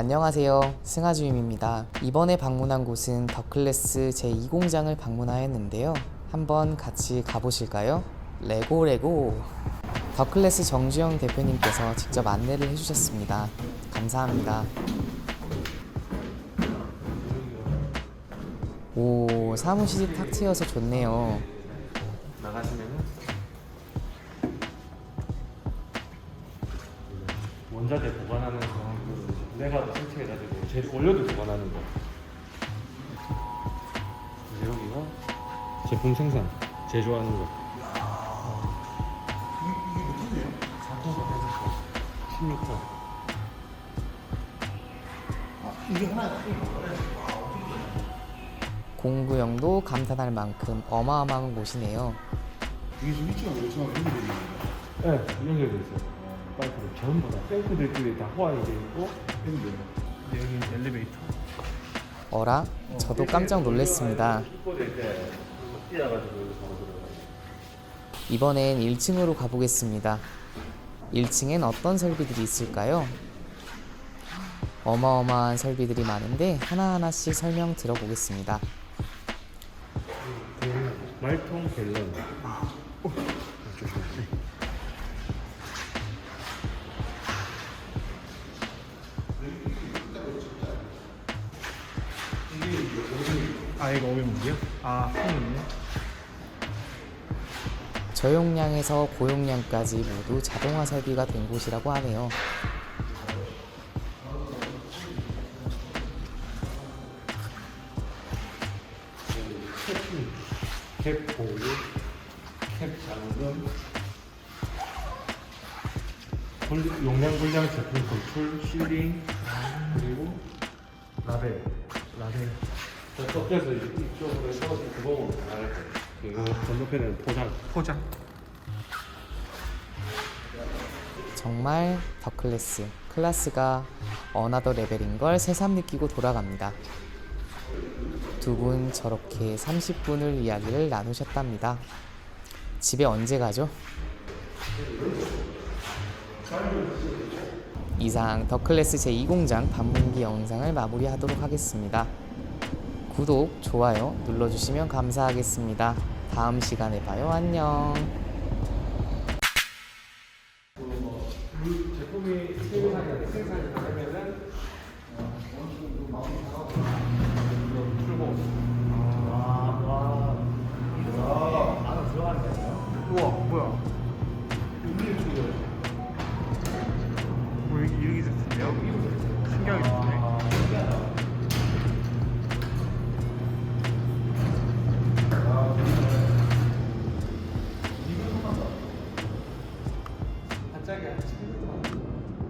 안녕하세요. 승하주임입니다. 이번에 방문한 곳은 더클래스 제2공장을 방문하였는데요. 한번 같이 가보실까요? 레고 레고. 더클래스 정주영 대표님께서 직접 안내를 해주셨습니다. 감사합니다. 오, 사무실이 탁 트여서 좋네요. 나가시면 원자재 보관하는 거 내가도 설치해가지고 제 원료도 보관하는 거 이제 여기가 제품 생산 제조하는 거 이게 몇 톤이에요? 4톤 16톤 공구형도 감탄할 만큼 어마어마한 곳이네요. 이게 지금 위치가 어디서 연결되어 있는 거예요? 네 연결돼 있어요 파이프로 전부 다 탱크들끼리 다 호환이 돼 있고 여기요. 여기 엘리베이터 어라? 저도 깜짝 놀랐습니다. 이번엔 1층으로 가보겠습니다. 1층엔 어떤 설비들이 있을까요? 어마어마한 설비들이 많은데 하나하나씩 설명 들어보겠습니다. 말통 갤런 아 이거 500ml요? 아 콩이네. 저용량에서 고용량까지 모두 자동화 설비가 된 곳이라고 하네요. 캡 보유 캡 잠금 분- 용량 분량 제품 검출 실링 그리고 라벨 라벨 저 꺾여서 이쪽으로 해서 구멍으로 나갈 거예요 이거 건너편에는 포장 포장. 정말 더 클래스, 클래스가 어나더 레벨인 걸 새삼 느끼고 돌아갑니다. 두 분 저렇게 30분을 이야기를 나누셨답니다. 집에 언제 가죠? 이상 더 클래스 제2공장 방문기 영상을 마무리하도록 하겠습니다. 구독, 좋아요 눌러주시면 감사하겠습니다. 다음 시간에 봐요. 안녕. 우와 뭐야? 뭐 여기 이렇게 됐네요? 신기하게 うん。